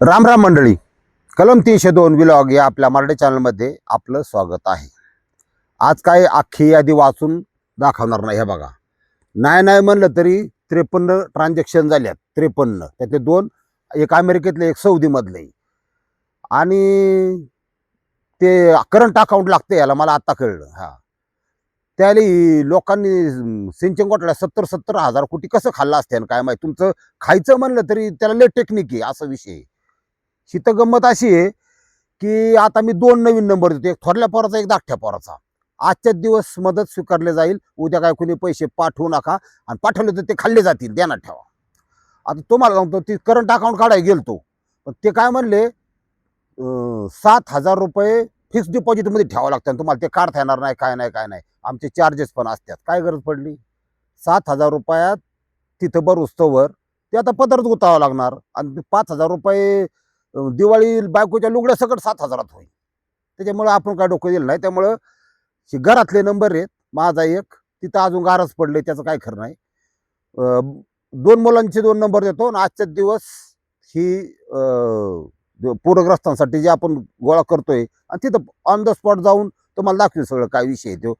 राम राम मंडळी कलम तीनशे दोन विलॉग या आपल्या मराठी चॅनलमध्ये आपलं स्वागत आहे. आज काय अख्खी यादी वाचून दाखवणार नाही हे बघा. नाही नाही म्हणलं तरी त्रेपन्न ट्रान्झॅक्शन झाल्यात त्रेपन्न. त्यातले दोन एक अमेरिकेतले एक सौदीमधले. आणि ते करंट अकाउंट लागते याला मला आत्ता कळलं हां. त्याला लोकांनी सिंचन घोटाळ्या सत्तर सत्तर हजार कोटी कसं खाल्लं असते काय माहिती. तुमचं खायचं म्हणलं तरी त्याला लय टेक्निक आहे असा विषय आहे. शीत गंमत अशी आहे की आता मी दोन नवीन नंबर देतो. एक थोरल्या पोराचा एक धाकट्या पोराचा. आजच्या दिवस मदत स्वीकारले जाईल. उद्या काय कोणी पैसे पाठवू नका. आणि पाठवले तर ते खाल्ले जातील. ध्यानात ठेवा. आता तुम्हाला सांगतो ती करंट अकाउंट काढायला गेलतो. पण ते काय म्हणले सात हजार रुपये फिक्स डिपॉझिटमध्ये ठेवावं लागतं. आणि तुम्हाला ते काढता येणार नाही काय नाही काय नाही. आमचे चार्जेस पण असतात. काय गरज पडली? सात हजार रुपयात तिथं बरुस्तोवर ते आता पदरात गुतावं लागणार. आणि ते पाच हजार रुपये दिवाळी बायकोच्या लुगड्या सकट सात हजारात होईल. त्याच्यामुळं आपण काय डोकं दिलं नाही. त्यामुळं हे घरातले नंबर आहेत. माझा एक तिथं अजून गारच पडले त्याचं काय खरं नाही. दोन मुलांचे दोन नंबर देतो आणि आजच्याच दिवस ही पूरग्रस्तांसाठी जे आपण गोळा करतोय आणि तिथं ऑन द स्पॉट जाऊन तुम्हाला दाखवेल सगळं काय विषय आहे तो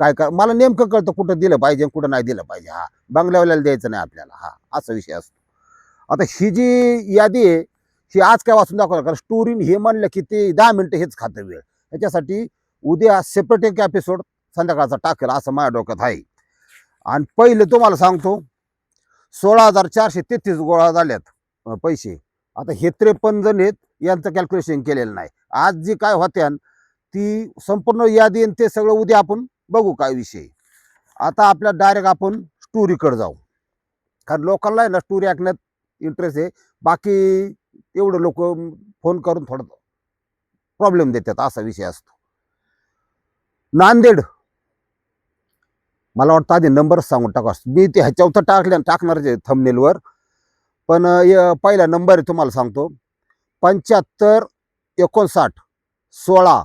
काय काय मला नेमकं कळतं कुठं दिलं पाहिजे कुठं नाही दिलं पाहिजे. हा बंगल्यावाल्याला द्यायचं नाही आपल्याला. हा असा विषय असतो. आता ही जी यादी आहे ही आज काय वाचून दाखवलं? कारण स्टोरीन हे म्हणलं की ते दहा मिनटं हेच खातं वेळ. त्याच्यासाठी उद्या सेपरेट एक एपिसोड संध्याकाळचा टाकेल असं माझ्या डोक्यात आहे. आणि पहिले तुम्हाला सांगतो सोळा हजार चारशे तेहतीस गोळा झाल्यात पैसे. आता हे त्रेपन्न जण आहेत यांचं कॅल्क्युलेशन केलेलं नाही. आज जी काय होत्यान ती संपूर्ण यादी आणि ते सगळं उद्या आपण बघू काय विषय. आता आपल्या डायरेक्ट आपण स्टोरीकडे जाऊ. कारण लोकांना आहे ना स्टोरी ऐकण्यात इंटरेस्ट आहे. बाकी एवढं लोक फोन करून थोडं प्रॉब्लेम देतात असा विषय असतो. नांदेड. मला वाटतं आधी नंबर सांगून टाका मी ते ह्याच्यावर टाकल्या टाकणार थंबनेलवर पण पहिला नंबर आहे तुम्हाला सांगतो. पंच्याहत्तर एकोणसाठ सोळा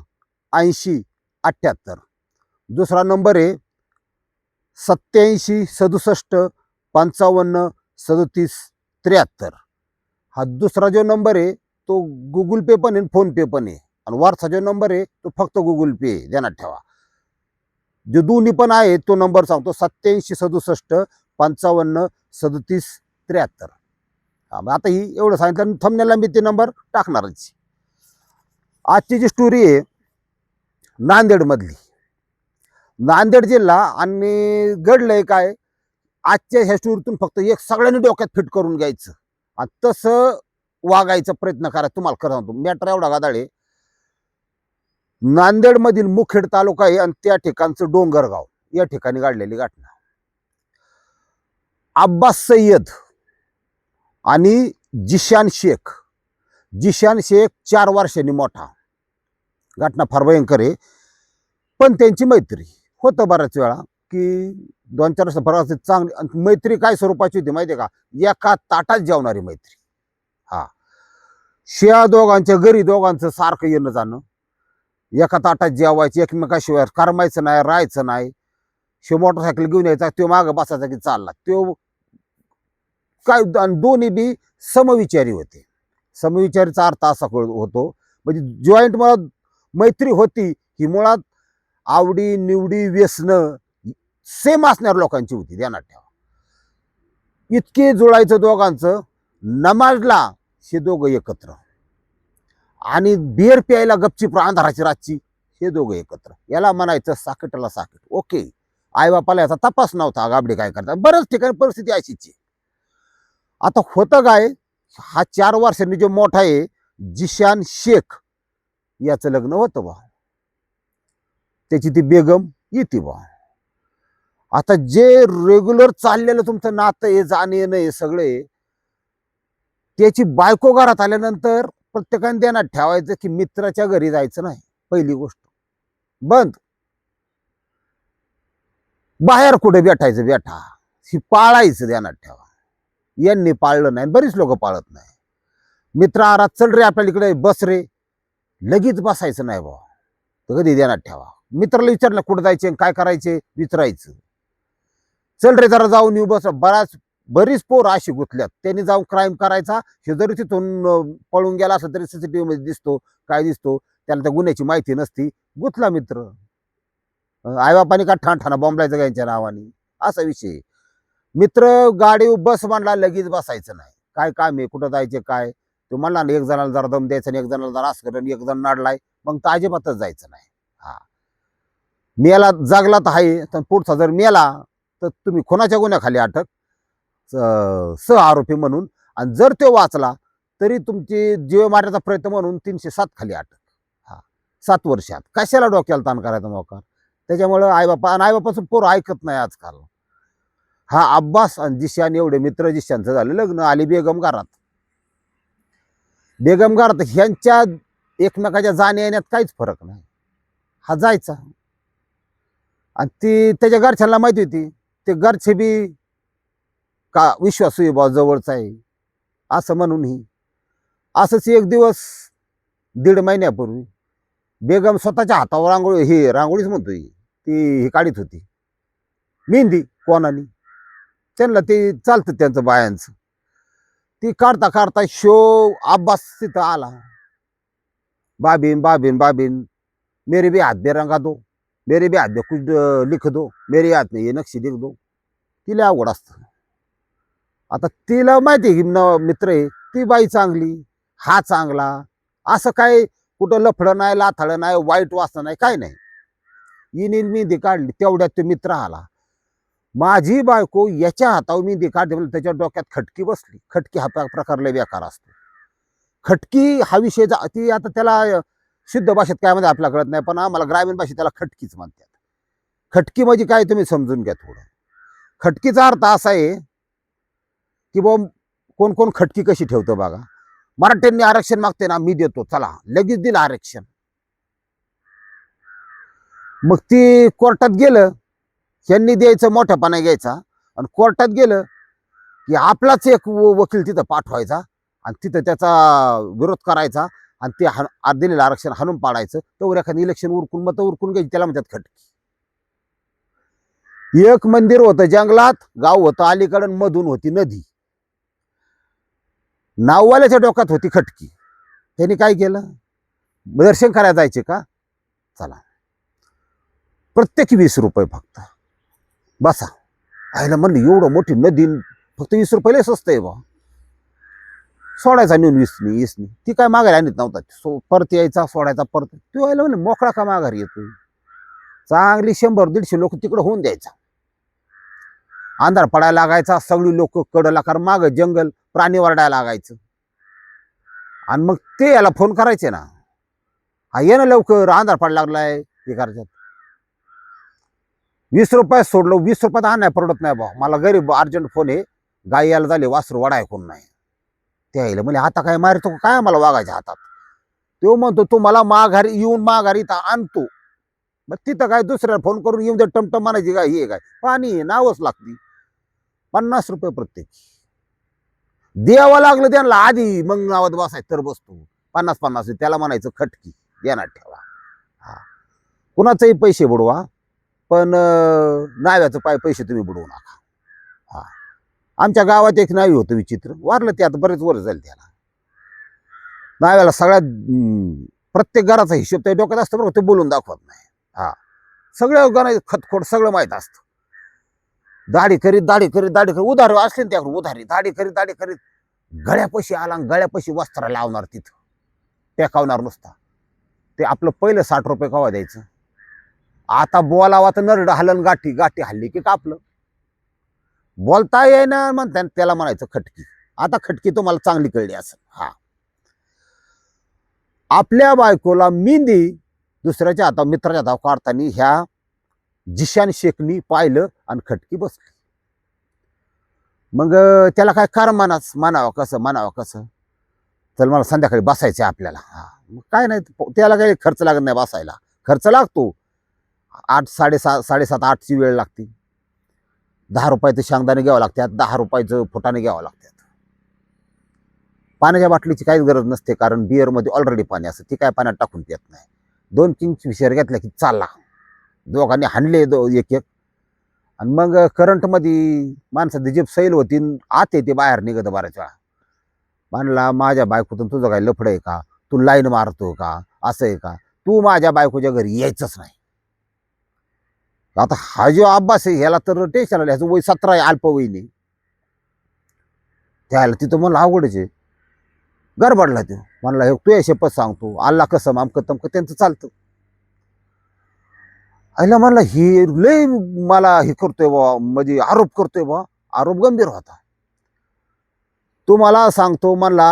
ऐंशी अठ्ठ्याहत्तर. दुसरा नंबर आहे सत्याऐंशी सदुसष्ट पंचावन्न सदतीस त्र्याहत्तर. हा दुसरा जो नंबर आहे तो गुगल पे पण आहे फोनपे पण आहे. आणि वारसा जो नंबर आहे तो फक्त गुगल पे आहे. ध्यानात ठेवा. जो दोन्ही पण आहे तो नंबर सांगतो सत्याऐंशी सदुसष्ट पंचावन्न सदतीस त्र्याहत्तर. हा मग आता ही एवढं सांगितलं थमण्याला मी ते नंबर टाकणारच. आजची जी स्टोरी आहे नांदेडमधली. नांदेड जिल्हा आणि घडलंय काय आजच्या ह्या स्टोरीतून फक्त एक सगळ्यांनी डोक्यात फिट करून घ्यायचं. तसं वागायचा प्रयत्न करा. तुम्हाला खरं सांगतो मॅटर एवढा गादाळे नांदेडमधील मुखेड तालुका आहे आणि त्या ठिकाणचं डोंगरगाव या ठिकाणी गाडलेली घटना. अब्बास सय्यद आणि जिशान शेख. जिशान शेख चार वर्षांनी मोठा. घटना फार भयंकर आहे. पण त्यांची मैत्री होतं बऱ्याच वेळा की दोन चार वर्ष फरक चांगली मैत्री काय स्वरूपाची होती माहिती आहे का? एका ताटात जेवणारी मैत्री. हा. शिया दोघांच्या घरी दोघांचं सारखं येणं जाणं. एका ताटात जेवायची एकमेकाशिवाय करमायचं नाही राहायचं नाही. शिव मोटरसायकल घेऊन यायचा तो मागं बसायचा की चालला. तो काय आणि दोन्ही बी समविचारी होते. समविचारीचा अर्थ असा कळ- होतो. म्हणजे जॉईंट मुळात मैत्री होती ही मुळात आवडी निवडी व्यसनं सेम असणाऱ्या लोकांची होती ध्यानात ठेवा. इतके जुळायचं दोघांचं नमाजला हे दोघं एकत्र. आणि बिअर प्यायला गपचीप अंधाराची रातची हे दोघं एकत्र. याला म्हणायचं साकटाला साकट. ओके. आईबापाला याचा तपास नव्हता गाबडे काय करतात. बऱ्याच ठिकाणी परिस्थिती अशीची आता होतं काय हा चार वर्षांनी जो मोठा आहे जिशान शेख याचं लग्न होतं बा. त्याची ती बेगम येते बा. आता जे रेग्युलर चाललेलं तुमचं नातं हे जाणं येणं हे सगळे त्याची बायको घरात आल्यानंतर प्रत्येकाने ध्यानात ठेवायचं की मित्राच्या घरी जायचं नाही पहिली गोष्ट. बंद. बाहेर कुठे भेटायचं बेठा ही पाळायचं ध्यानात ठेवा. यांनी पाळलं नाही बरीच लोक पाळत नाही. मित्र आरात चल रे आपल्या इकडे बस रे. लगेच बसायचं नाही बा तर कधी ध्यानात ठेवा. मित्राला विचारलं कुठं जायचे काय करायचे विचारायचं. चल रे जरा जाऊन येऊ बस. बराच बरीच पोर अशी गुंतल्यात. त्यांनी जाऊन क्राईम करायचा. हे जरी तिथून पळून गेला असं तरी सीसीटीव्ही मध्ये दिसतो. काय दिसतो? त्याला त्या गुन्ह्याची माहिती नसती. गुंतला मित्र. आईबापाने का ठाण ठाणा बॉम्बलायचं यांच्या नावाने? असा विषय. मित्र गाडी बस म्हणला लगेच बसायचं नाही. काय काम आहे? कुठं जायचे काय? तो म्हणला ना एक जणाला जरा दम द्यायचा आणि एक जणाला जरा असं करून एक जण नाडलाय. मग तर अजिबातच जायचं नाही. हा. मेला जागला तर आहे. तर पुढचा जर मेला तर तुम्ही कोणाच्या गुन्ह्याखाली अटक स- सह आरोपी म्हणून आणि जर तो वाचला तरी तुमची जीव मारण्याचा प्रयत्न म्हणून तीनशे सात खाली अटक. हा सात वर्षात. कशाला डोक्याला ताण करायचा मोका त्याच्यामुळं आईबापा आणि आईबापाचं पोर ऐकत नाही आजकाल. हा अब्बास आणि जिशान एवढे मित्र जिशांचं झालं लग्न आली बेगम घरात. बेगम घरात ह्यांच्या एकमेकाच्या जाण्या येण्यात काहीच फरक नाही. हा जायचा. आणि ती त्याच्या घरच्यांना माहिती होती ते गरछेबी का विश्वासू आहे बा जवळचा आहे. असं म्हणूनही असंच एक दिवस दीड महिन्यापूर्वी बेगम स्वतःच्या हातावर रांगोळी ही रांगोळीच म्हणतोय ती ही काढीत होती. मेहंदी कोणानी. त्यांना ते चालतं त्यांचं बायांचं. ती काढता काढता शो अब्बास तिथं आला. बाबीन बाबीन बाबीन मेरे बी हात बे रंगा दो मेरे भी हाथ में कुछ लिख दो मेरे हाथ में ये नक्षी लिख दो। तिला आवड असतं. आता तिला माहिती आहे की न मित्र आहे ती बाई चांगली हा चांगला असं काय कुठं लफडं नाही लाथाळं नाही वाईट वासना नाही काय नाही. इनी मेहंदी काढली तेवढ्यात तो मित्र आला. माझी बायको याच्या हातावर मेहंदी काढली म्हणजे त्याच्या डोक्यात खटकी बसली. खटकी हा प्रकारला प्रकार लय बेकार असतो. खटकी हा विषय जा- ती आता त्याला शुद्ध भाषेत काय म्हणजे आपल्याला कळत नाही पण आम्हाला ग्रामीण भाषेत त्याला खटकीच म्हणतात. खटकी म्हणजे काय तुम्ही समजून घ्या थोडं. खटकीचा अर्थ असा आहे की बा कोण कोण खटकी कशी ठेवतं बघा. मराठ्यांनी आरक्षण मागते ना मी देतो चला लगेच दिलं आरक्षण. मग ती कोर्टात गेलं यांनी द्यायचं मोठ्यापणा घ्यायचा आणि कोर्टात गेलं की आपलाच एक वकील तिथं पाठवायचा आणि तिथं त्याचा विरोध करायचा आणि ते हन दिलेलं आरक्षण हाणून पाडायचं. तर एखादं इलेक्शन उरकून मतं उरकून घ्यायची त्याला म्हणतात खटकी. एक मंदिर होतं जंगलात गाव होतं अलीकडं मधून होती नदी. नाववाल्याच्या डोक्यात होती खटकी. त्यांनी काय केलं? दर्शन करायला जायचे का? चला. प्रत्येकी वीस रुपये फक्त. बसा. आयला म्हणलं एवढं मोठी नदी फक्त वीस रुपयेलाच स्वस्त आहे बा सोडायचा नेऊन विसनी वीसनी ती काय माघारी आणत नव्हता. सो परत यायचा सोडायचा परत. तो यायला म्हणे मोकळा का माघारी येतो? चांगली शंभर दीडशे लोक तिकडं होऊन द्यायचा. अंधार पडायला लागायचा सगळी लोक कडला कारण माग जंगल प्राणी वरडायला लागायचं. आणि मग ते याला फोन करायचे ना. हा ये ना लवकर अंधार पडायला लागलाय हे करायच्यात वीस रुपयात सोडलो वीस रुपयात आणाय परवडत नाही बा मला गरीब अर्जंट फोन आहे. गाई यायला झाले वासरू वडाय कोण नाही. त्यायला म्हणजे आता काय मारतो काय मला वागायच्या हातात? तो म्हणतो तू मला माघारी येऊन माघारी इथं आणतो मग तिथं काय दुसऱ्याला फोन करून येऊन जर टमटम म्हणायची काय हे काय? पाणी आहे, नावच लागती. पन्नास रुपये प्रत्येक. द्यावं लागलं त्यांना आधी मग नावात बसाय तर बसतो. पन्नास पन्नास त्याला म्हणायचं खटकी देणार ठेवा. हा. कुणाचंही पैसे बुडवा पण नाव्याचं पाय पैसे तुम्ही बुडवू नका. आमच्या गावात एक नावी होतं विचित्र. वारलं ते आता बरेच वर झाले त्याला. नाव्याला सगळ्यात प्रत्येक घराचा हिशोब त्या डोक्यात असतं बरं ते बोलून दाखवत नाही. हा. सगळ्या गाणं खतखोट सगळं माहीत असतं. दाढी करीत दाढी करीत दाढी करीत उधार असले ना त्याकडे उधारी. दाढी करीत दाढी करीत गळ्यापाशी आला आणि गळ्यापाशी वस्त्र लावणार तिथं. टेकावणार नुसता. ते आपलं पहिलं साठ रुपये कवा द्यायचं? आता बोलावा तर नरड हलन गाठी गाठी हल्ली की कापलं. बोलता येईना म्हणता त्याला म्हणायचं खटकी. आता खटकी तुम्हाला चांगली कळली असं हा. आपल्या बायकोला मेहंदी दुसऱ्याच्या हातावर मित्राच्या हातावर काढताना ह्या जिशान शेखनी पाहिलं आणि खटकी बसली. मग त्याला काय कर म्हणाच म्हणावं कसं म्हणावं कसं? चल मला संध्याकाळी बसायचं आपल्याला. हा. मग काय नाही त्याला काही खर्च लागत नाही बसायला. खर्च लागतो. आठ साडेसात साडेसात आठची वेळ लागते. दहा रुपयाचं शेंगदाणे घ्यावं लागतात दहा रुपयाचं फुटाने घ्यावं लागतात. पाण्याच्या बाटलीची काहीच गरज नसते कारण बिअरमध्ये ऑलरेडी पाणी असतं ती काय पाण्यात टाकून पित नाही. दोन तीन विषय घेतला की चालला. दोघांनी हाणले दो एक एक. आणि मग करंटमध्ये माणसाची जीप सैल होती आत येते बाहेर निघत बऱ्याच वेळा. म्हणला माझ्या बायकोतून तुझं काय लफड आहे का? तू लाईन मारतो का? असं आहे का? तू माझ्या बायकोच्या घरी यायचंच नाही. आता हा जो अभ्यास आहे ह्याला तर टेन्शन आलं ह्याचं वय सतरा आहे अल्पवयीने त्याला तिथं मला अवघडच आहे. गडबडला तो. म्हणला हे तू शपथ सांगतो. आल्ला कसं आमकं तमकं त्यांचं चालतं. आईला म्हणला हे लय मला हे करतोय बा म्हणजे आरोप करतोय बा. आरोप गंभीर होता. तू मला सांगतो म्हणला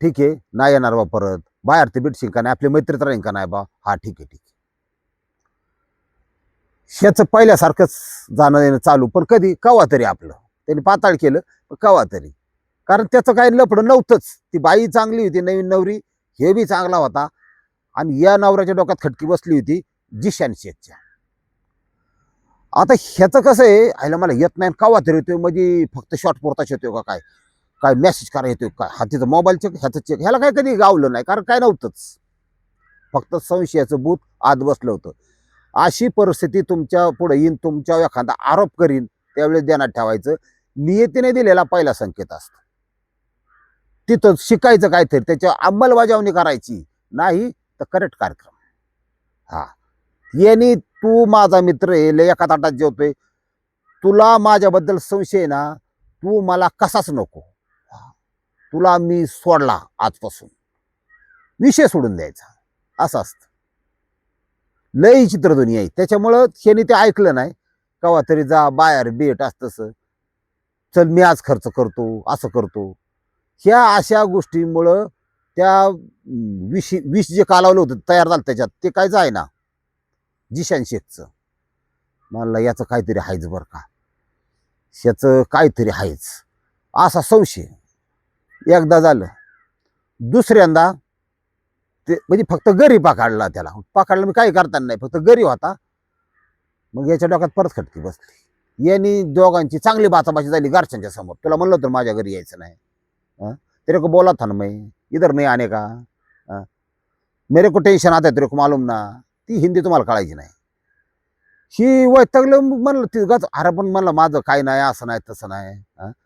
ठीक आहे नाही येणार बा परत. बाहेर ते भेटशील का नाही? आपली मैत्रीत राहील का नाही बा? हा ठीक आहे ठीक आहे. ह्याचं पहिल्यासारखंच जाणं येणं चालू. पण कधी कवा तरी आपलं. त्यांनी पाताळ केलं पण कवा तरी. कारण त्याचं काही लपडं नव्हतंच. ती बाई चांगली होती नवीन नवरी. हे बी चांगला होता. आणि या नवऱ्याच्या डोक्यात खटकी बसली होती जिशान शेतच्या आता ह्याचं कसं आहे आयला मला येत नाही कवा तरी येतोय. म्हणजे फक्त शॉर्ट पोरताच येतोय का काय? काय मेसेज करा येतोय काय हा मोबाईल चेक ह्याचं चेक ह्याला काय कधी गावलं नाही कारण काय नव्हतंच. फक्त संशयाचं बूत आत बसलं होतं. अशी परिस्थिती तुमच्यापुढे येईन तुमच्यावर एखादा आरोप करीन त्यावेळेस ध्यानात ठेवायचं. नियतीने दिलेला पहिला संकेत असतो. तिथं शिकायचं काहीतरी त्याच्या अंमलबजावणी करायची. नाही तर करेक्ट कार्यक्रम. हा. यांनी तू माझा मित्र आहे लय एका ताटात जेवतोय. तुला माझ्याबद्दल संशय ना तू मला कसाच नको. हा. तुला मी सोडला आजपासून. विषय सोडून द्यायचा. असं असतं. लय चित्रध्वनी आहे. त्याच्यामुळं ह्याने ते ऐकलं नाही. कवा तरी जा बाहेर बेट असत चल मी आज खर्च करतो असं करतो. ह्या अशा गोष्टीमुळं त्या विष विष जे कालावलं होतं तयार झालं त्याच्यात ते काय जाय ना. जिशान शेखचं. मला याचं काहीतरी आहेच बरं का. ह्याचं काहीतरी आहेच असा संशय. एकदा झालं. दुसऱ्यांदा ते म्हणजे फक्त गरी पाखाडला त्याला. पाखाडला मी काही करताना नाही फक्त गरी होता. मग याच्या डोक्यात परत खटकी बसली. यांनी दोघांची चांगली बाचाबाची झाली घरच्यांच्या समोर. तुला म्हणलं होतं माझ्या घरी यायचं नाही. हं? तेरे को बोला था ना मैं? इधर नाही आणे का? मेरे को टेन्शन आता तेरे को मालूम ना. ती हिंदी तुम्हाला कळायची नाही. ही वैतगलं म्हणलं ती गच अरे पण म्हणलं माझं काय नाही असं नाही तसं नाही.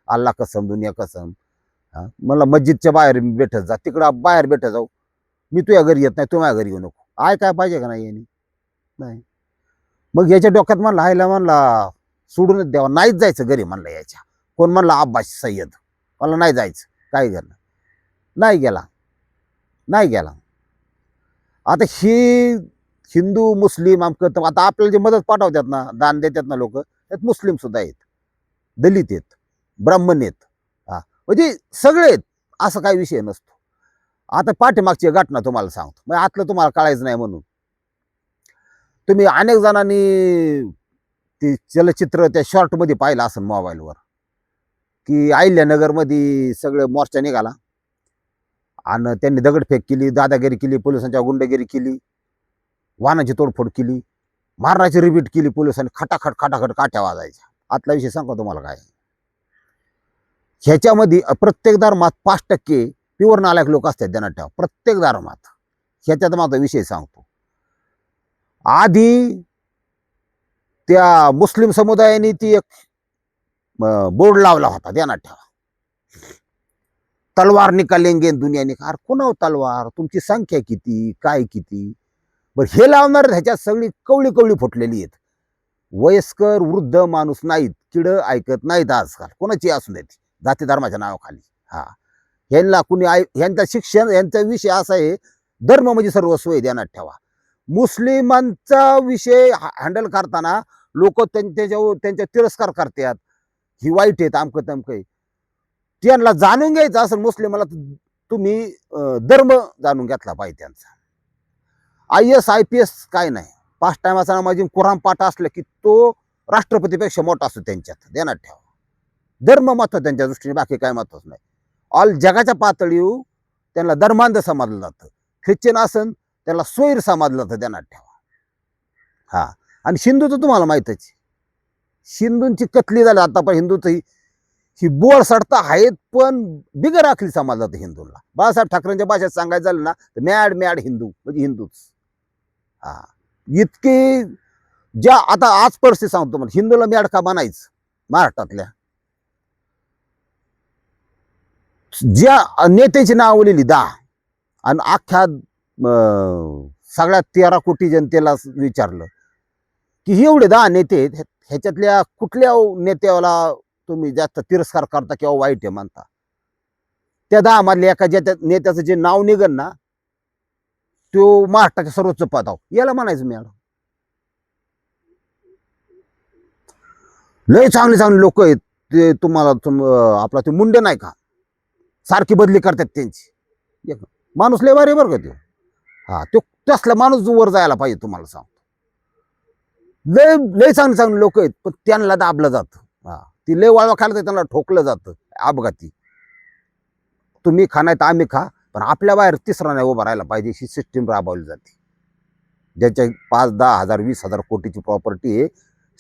अल्ला कसम दुनिया कसम. म्हणलं मस्जिदच्या बाहेर भेटत जा तिकडं बाहेर भेटत जाऊ. मी तुझ्या घरी येत नाही तू माझ्या घरी येऊ नको. आय काय पाहिजे का नाही यांनी? नाही. मग याच्या डोक्यात म्हणला हायला म्हणला सोडूनच द्यावा. नाहीच जायचं घरी म्हणलं याच्या. कोण म्हणलं अब्बास सय्यद. मला नाही जायचं. काय गेलं नाही गेला. नाही गेला. आता ही हिंदू मुस्लिम आमकं आता आपल्याला जे मदत पाठवतात ना दान देतात ना लोक त्यात मुस्लिम सुद्धा आहेत. दलित आहेत. ब्राह्मण आहेत. हा. म्हणजे सगळे आहेत. असं काही विषय नसतो. आता पाठीमागची घटना तुम्हाला सांगतो. मग आतलं तुम्हाला कळायचं नाही म्हणून. तुम्ही अनेक जणांनी ते चलचित्र त्या शॉर्टमध्ये पाहिलं असेल मोबाईलवर. की अहिल्यानगरमध्ये सगळं मोर्चा निघाला. आणि त्यांनी दगडफेक केली दादागिरी केली पोलिसांच्या गुंडगिरी केली वाहनाची तोडफोड केली मारण्याची रिपीट केली पोलिसांनी खटाखट खटाखट काठ्या वाजायच्या. आतला विषय सांगतो तुम्हाला काय. ह्याच्यामध्ये प्रत्येक धर्मात पाच टक्के प्युअर नालायक लोक असतात त्यांना ठेवा. प्रत्येक धर्मात ह्याच्यात माझा विषय सांगतो. आधी त्या मुस्लिम समुदायाने ती एक बोर्ड लावला होता. त्यांना ठेवा. तलवार निकालेंगे दुनिया निकाल अरे तलवार? तुमची संख्या किती? काय किती? बर हे लावणार ह्याच्यात सगळी कवळी कवळी फुटलेली आहेत. वयस्कर वृद्ध माणूस नाहीत. किड ऐकत नाहीत आजकाल. कोणाची असू देत जाती धर्माच्या नावाखाली. हा. ह्यांना कुणी आय ह्यांचं शिक्षण यांचा विषय असा आहे धर्म म्हणजे सर्वस्व आहे ध्यानात ठेवा. मुस्लिमांचा विषय हँडल करताना लोक त्यांच्यावर त्यांच्या तिरस्कार करतात. ही वाईट आहेत आमकं तमकं आहे. त्यांना जाणून घ्यायचं असेल मुस्लिमाला तुम्ही धर्म जाणून घेतला पाहिजे त्यांचा. I S I P S काय नाही. पाच टायमाचा माझी कुराण पाठ असला की तो राष्ट्रपतीपेक्षा मोठा असतो त्यांच्यात. ध्यानात ठेवा. धर्म महत्त्व त्यांच्या दृष्टीने बाकी काय महत्वच नाही. ऑल जगाच्या पातळीवर त्यांना धर्मांध समजलं जातं. ख्रिश्चन असन त्याला स्वैर समजलं जातं ध्यानात ठेवा. हा. आणि हिंदूचं तुम्हाला माहीतच आहे. हिंदूंची कतली झाली आता पण हिंदूचं ही ही बोळ सडता आहेत पण बिगर आखली समाज जातं हिंदूला बाळासाहेब ठाकरेंच्या भाषेत सांगायचं झालं ना तर मॅड मॅड हिंदू म्हणजे हिंदूच. हा. इतकी ज्या आता आज परिस्थिती सांगतो मला हिंदूला मॅड का बनायचं? महाराष्ट्रातल्या. ज्या नेत्याची नाव लिहिली दहा. आणि अख्ख्या सगळ्या तेरा कोटी जनतेला विचारलं की हे एवढे दहा नेते आहेत, ह्याच्यातल्या कुठल्या नेत्याला तुम्ही जास्त तिरस्कार करता किंवा वाईट आहे मानता त्या दहा मधल्या एका ज्या त्या नेत्याचं जे नाव निघन ना तो महाराष्ट्राच्या सर्वोच्च पदाव याला म्हणायचं मॅडम. लय चांगले चांगले लोक आहेत ते तुम्हाला तुम आपला ते मुंडे नाही का? सारखी बदली करतात त्यांची. एक माणूस लय भारी बरं का तो. हा तो तसला माणूस वर जायला पाहिजे तुम्हाला सांगतो. लय लय चांगले चांगले लोक आहेत पण त्यांना दाबलं जातं. हा ती लय वाळवा खायला तर त्यांना ठोकलं जातं अपघाती. तुम्ही खा नाही तर आम्ही खा पण आपल्या बाहेर तिसरा नाही उभा राहायला पाहिजे ही सिस्टीम राबवली जाते. ज्याच्या पाच दहा हजार वीस हजार कोटीची प्रॉपर्टी आहे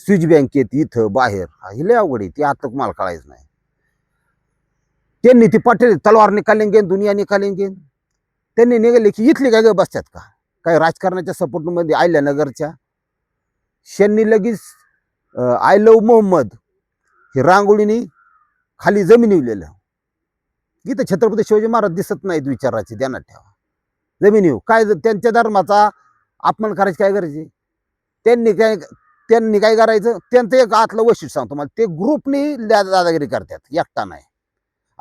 स्विच बँकेत इथं बाहेर. ही लय अवघड आहे ती आता तुम्हाला कळायचं नाही. त्यांनी ती पाटील तलवार निकालेंगे दुनिया निकालेंगे त्यांनी निघाले की इथली काय गं बसतात का? काही राजकारणाच्या सपोर्टमध्ये आयल्या नगरच्या शेंनी लगेच आय लव मोहम्मद हे रांगोळीनी खाली जमीन लिहिलं इथं छत्रपती शिवाजी महाराज दिसत नाहीत विचाराचे ध्यानात ठेवा. जमिनी काय त्यांच्या धर्माचा अपमान करायची काय करायची त्यांनी काय त्यांनी काय करायचं? त्यांचं एक आतलं वैशिष्ट्य सांगतो मला ते ग्रुपनी दादागिरी करतात. एकटा नाही.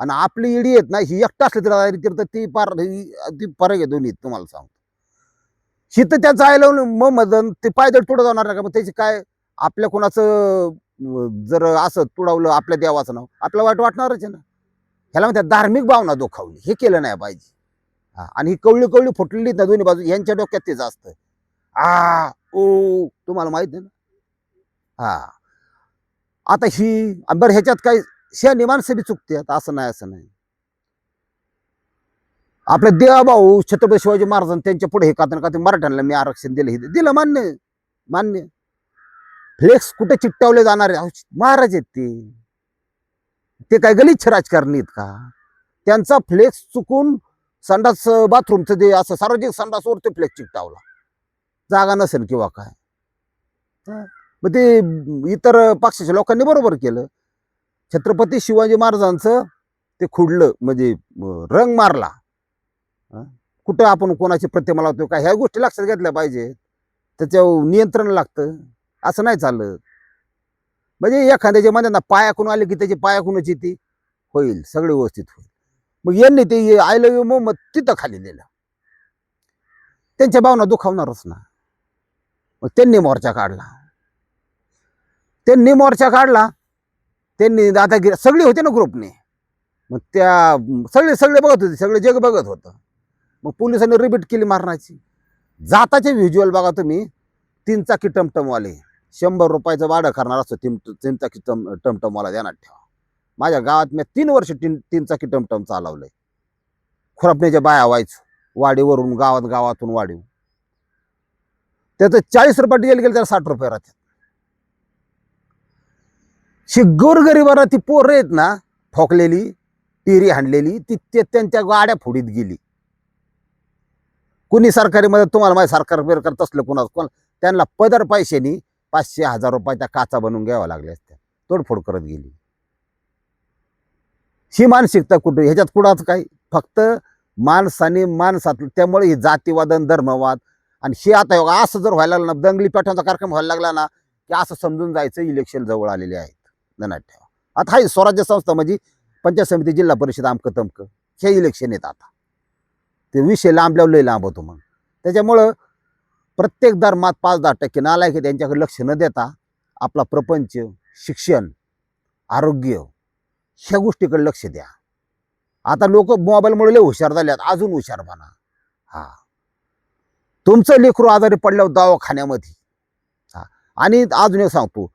आणि आपली इडी आहेत ना ही एकटा असली तरी दादागिरी करतात ती पार ती फरक आहे दोन्ही तुम्हाला सांगतो. हिथं त्याचं आहे मग मदन ते पायदळ तुडं जाणार नाही का मग त्याची काय आपल्या कोणाचं जर असं तुडवलं आपल्या देवाचं नाव आपल्याला वाईट वाटणारच आहे ना. ह्याला म्हणतात धार्मिक भावना दुखावली हे केलं नाही पाहिजे. हा, आणि ही कवळी कवळी फुटलेली ना दोन्ही बाजू यांच्या डोक्यात तेच असतं. आ ओ तुम्हाला माहीत आहे ना? हा. आता ही बरं ह्याच्यात काही शहाणी माणसं बी चुकतात असं नाही असं नाही. आपले देवाभाऊ छत्रपती शिवाजी महाराजांनी त्यांच्या पुढे हे का ते मराठ्यांना मी आरक्षण दिलं हे दिलं मान्य मान्य. फ्लेक्स कुठे चिकटवले जाणारे? महाराज आहेत ते. ते काय गलिच्छ राजकारणी आहेत का? त्यांचा फ्लेक्स चुकून संडास बाथरूमचं ते असं सार्वजनिक संडासवर ते फ्लेक्स चिकटावला जागा नसेल किंवा काय. मग ते इतर पक्षाच्या लोकांनी बरोबर केलं. छत्रपती शिवाजी महाराजांचं ते खुडलं म्हणजे रंग मारला. कुठं आपण कोणाची प्रतिमा लावतो काय ह्या गोष्टी लक्षात घेतल्या पाहिजे त्याच्यावर नियंत्रण लागतं. असं नाही चालत. म्हणजे एखाद्याच्या मध्ये ना पायाकून आले की त्याची पायाकूनच ती होईल सगळे व्यवस्थित होईल. मग यांनी ते आय लव्ह यू मोहम्मद तिथं खाली नेलं. त्यांच्या भावना दुखावणारच ना. मग त्यांनी मोर्चा काढला. त्यांनी मोर्चा काढला. त्यांनी दादागिरी सगळे होते ना ग्रुपने. मग त्या सगळे सगळे बघत होते सगळे जग बघत होतं. मग पोलिसांनी रिपीट केली मारण्याची. जाताचे व्हिज्युअल बघा तुम्ही. तीन चाकी टमटमवाले. शंभर रुपयाचं भाडं करणार असतो तीन तीन चाकी टम टमटमवाला ध्यानात ठेवा. माझ्या गावात मी तीन वर्ष तीन तीन चाकी टमटम चालवलंय. खुरपण्याच्या बाया व्हायचो. वाडीवरून गावात गावातून वाढीव त्याचं चाळीस रुपये डिझेल गेलं त्याला साठ रुपये राहतात. शी गोरगरिबांना ती पोरं आहेत ना ठोकलेली टिरी हाणलेली ती ते त्यांच्या गाड्या फोडीत गेली. कुणी सरकारी मदत तुम्हाला माझ्या सरकार बिरकार तसलं कुणा कोण? त्यांना पदर पैशानी पाचशे हजार रुपयाच्या काचा बनवून घ्याव्या लागल्या असत्या तोडफोड करत गेली. ही मानसिकता कुठे? ह्याच्यात कुणाच काय फक्त माणसाने माणसात त्यामुळे ही जातीवाद आणि धर्मवाद. आणि हे आता असं जर व्हायला लागलं ना दंगली पेठांचा कार्यक्रम व्हायला लागला ना की असं समजून जायचं इलेक्शन जवळ आलेले आहे लक्षात ठेवा. आता हाय स्वराज्य संस्था म्हणजे पंचायत समिती जिल्हा परिषद आमकं तमकं. हे इलेक्शन येत आता. ते विषय लांबल्यावर लय लांब होतो मग. त्याच्यामुळं प्रत्येक धर्मात पाच दहा टक्के नालायक त्यांच्याकडे लक्ष न देता आपला प्रपंच शिक्षण आरोग्य ह्या गोष्टीकडे लक्ष द्या. आता लोक मोबाईलमुळे लय हुशार झाले आहेत अजून हुशार बना हा. तुमचं लेकरू आजारी पडल्यावर दवाखान्यामध्ये. हा. आणि अजून एक सांगतो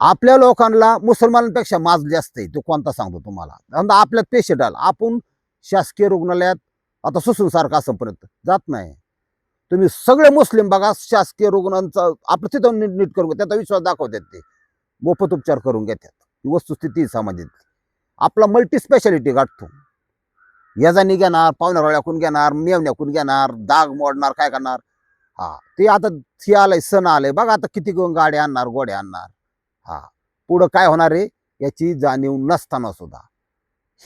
आपल्या लोकांना मुसलमानांपेक्षा माज जास्त आहे. तो कोणता सांगतो तुम्हाला? समजा आपल्यात पेशंट आला आपण शासकीय रुग्णालयात आता सुसून सारखं असंपर्यंत जात नाही. तुम्ही सगळे मुस्लिम बघा शासकीय रुग्णांचा आपलं तिथं नीट नीट करून त्याचा विश्वास दाखवतात ते. मोफत उपचार करून घेतात. ही वस्तुस्थिती समाजात आपला मल्टी स्पेशालिटी गाठतो. याजानी घेणार पाहुण्यारोळ्याकून घेणार मेवण्याकून घेणार दाग मोडणार काय करणार? हा. ते आता हे आलंय सण आलंय. बघा आता किती गाड्या आणणार गोड्या आणणार. हा. पुढं काय होणार आहे? याची जाणीव नसताना सुद्धा.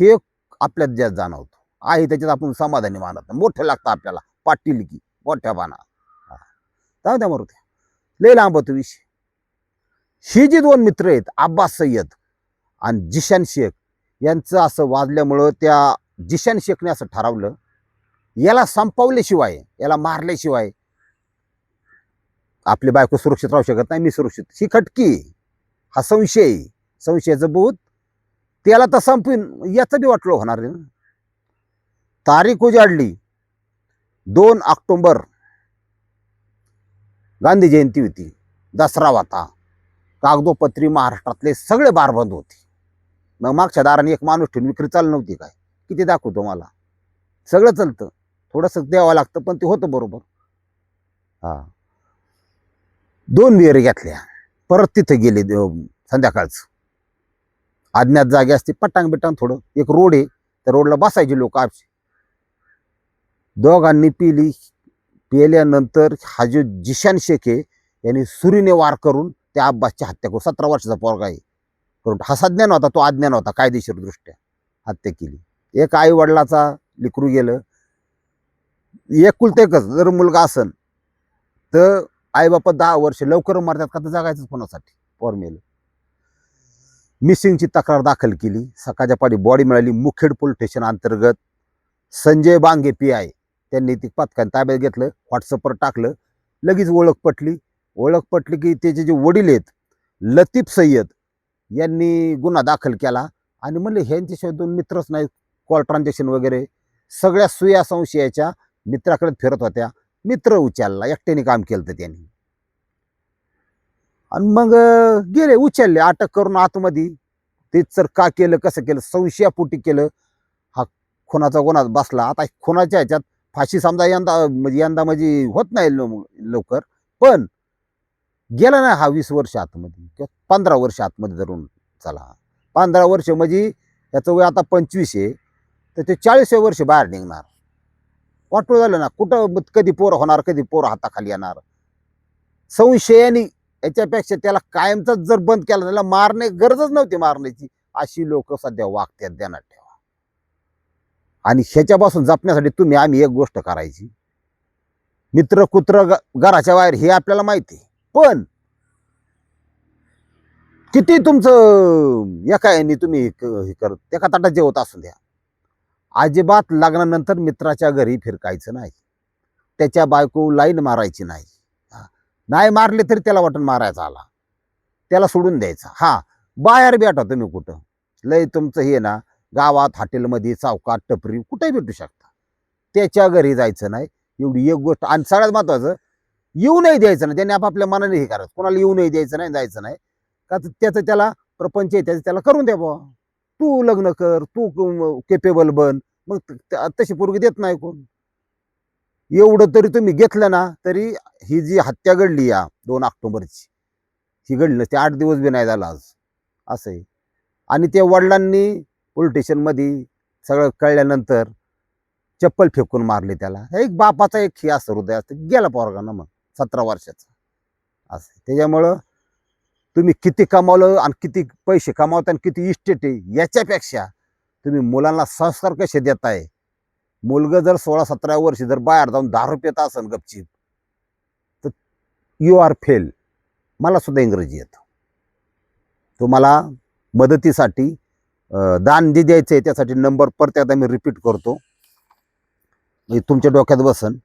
हे आपल्यात ज्यात जाणवतो. आहे त्याच्यात आपण समाधानी मानत नाही. मोठं लागतं आपल्याला. पाटील की. मोठ्या पाना. जाऊ द्या मरू लय लांब होतो विषय. ही जी दोन मित्र आहेत अब्बास सय्यद आणि जिशान शेख यांचं असं वाजल्यामुळं त्या जिशान शेखने असं ठरवलं याला संपवल्याशिवाय याला मारल्याशिवाय आपली बायको सुरक्षित राहू शकत नाही मी सुरक्षित. ही खटकी हा संशय आहे. संशयाचं भूत त्याला तर संपवीन याचं बी वाटलं होणार आहे तारीख उजाडली. दोन ऑक्टोबर. गांधी जयंती होती. दसरा होता. कागदोपत्री महाराष्ट्रातले सगळे बार बंद होते. मग मागच्या दाराने एक माणूस ठेवून विक्री चालू नव्हती काय? किती दाखवतो मला? सगळं चालतं. थोडंसं द्यावं लागतं पण ते होतं बरोबर. हा. दोन विहिरी घेतल्या. परत तिथे गेले संध्याकाळचं. अज्ञात जागे असते पटांग बिटांग थोडं. एक रोड आहे त्या रोडला बसायचे लोक आपसे. दोघांनी पिली पिल्यानंतर हा जो जिशान शेख यांनी सुरीने वार करून त्या अब्बासची हत्या करू सतरा वर्षाचा पोरगा आहे. करून हा सज्ञान होता तो अज्ञान होता कायदेशीरदृष्ट्या हत्या केली. एक आई वडिलाचा लिकरू गेलं. एकुलते एकच जर मुलगा असन तर आई बापा दहा वर्ष लवकर मारतात का तर जगायचं कोणासाठी? पोर मेल मिसिंगची तक्रार दाखल केली. सकाळच्या पाडी बॉडी मिळाली मुखेड पोलीस स्टेशन अंतर्गत. संजय बांगे पी आय त्यांनी ती पथकाने ताब्यात घेतलं व्हॉट्सअपवर टाकलं. लगेच ओळख पटली. ओळख पटली की त्याचे जे वडील आहेत लतीफ सय्यद यांनी गुन्हा दाखल केला. आणि म्हणले ह्यांच्याशिवाय दोन मित्रच नाही कॉल ट्रान्झॅक्शन वगैरे. सगळ्या सुया संशयाच्या मित्राकडे फिरत होत्या. मित्र उचलला एकट्याने काम केलं होतं त्यांनी. आणि मग गेले उचलले अटक करून आतमध्ये. तेच सर का केलं कसं केलं संशयापोटी केलं. हा खुनाचा गुन्हा बसला. आता खुनाच्या ह्याच्यात फाशी समजा यंदा म्हणजे यंदा म्हणजे होत नाही लवकर. पण गेला ना हा वीस वर्ष आतमध्ये किंवा पंधरा वर्ष आतमध्ये धरून चला. पंधरा वर्ष म्हणजे याचं वय आता पंचवीस आहे. तर ते चाळीसव्या वर्ष बाहेर निघणार. वाटू झालं ना कुठं कधी पोरं होणार कधी पोरं हाताखाली येणार? संशयाने याच्यापेक्षा त्याला कायमचाच जर बंद केला त्याला मारणे गरजच नव्हती मारण्याची. अशी लोक सध्या वागतात ध्यानात ठेवा. आणि ह्याच्यापासून जपण्यासाठी तुम्ही आम्ही एक गोष्ट करायची. मित्र कुत्र घराच्या बाहेर हे आपल्याला माहिती आहे. पण किती तुमचं एका यांनी तुम्ही हे करत एका ताटात जेवत असू द्या. अजिबात लग्नानंतर मित्राच्या घरी फिरकायचं नाही. त्याच्या बायको लाईन मारायची नाही. हा. नाही मारले तरी त्याला वाटून मारायचा आला. त्याला सोडून द्यायचा. हा. बाहेर भेटा तुम्ही कुठं? लय तुमचं हे ना गावात हॉटेलमध्ये चौकात टपरी कुठेही भेटू शकता. त्याच्या घरी जायचं नाही. एवढी एक गोष्ट आणि सगळ्यात महत्वाचं येऊ नाही द्यायचं नाही. त्याने आपापल्या मनाने हे करायचं. कोणाला येऊ नाही द्यायचं नाही जायचं नाही. का तर त्याचं त्याला प्रपंच आहे त्याचं त्याला करून द्या बुवा. तू लग्न कर तू केपेबल बन. मग तशी पोरगी देत नाही कोण. एवढं तरी तुम्ही घेतलं ना तरी ही जी हत्या घडली या दोन ऑक्टोबरची ही घडली नसते. आठ दिवस बी नाही झाला आज. असं आहे. आणि त्या वडिलांनी पोलीस स्टेशनमध्ये सगळं कळल्यानंतर चप्पल फेकून मारली त्याला. एक बापाचा एक हे असं हृदय असतं. गेला पोरगांना मग सतरा वर्षाचा. असं त्याच्यामुळं तुम्ही किती कमावलं आणि किती पैसे कमावता आणि किती इस्टेट आहे याच्यापेक्षा तुम्ही मुलांना संस्कार कसे देताय? मुलगं जर सोळा सतरा वर्षी जर बाहेर जाऊन दारू पित असेल गपचीप तर यू आर फेल मला सुद्धा इंग्रजी येतं. तुम्हाला मदतीसाठी दान जे द्यायचं आहे त्यासाठी नंबर परत एकदा मी रिपीट करतो. म्हणजे तुमच्या डोक्यात बसन.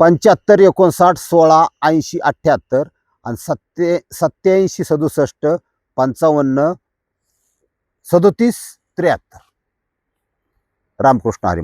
पंच्याहत्तर एकोणसाठ सोळा ऐंशी अठ्ठ्याहत्तर आणि सत्ते सत्याऐंशी सदुसष्ट पंचावन्न सदोतीस त्र्याहत्तर. रामकृष्ण हरी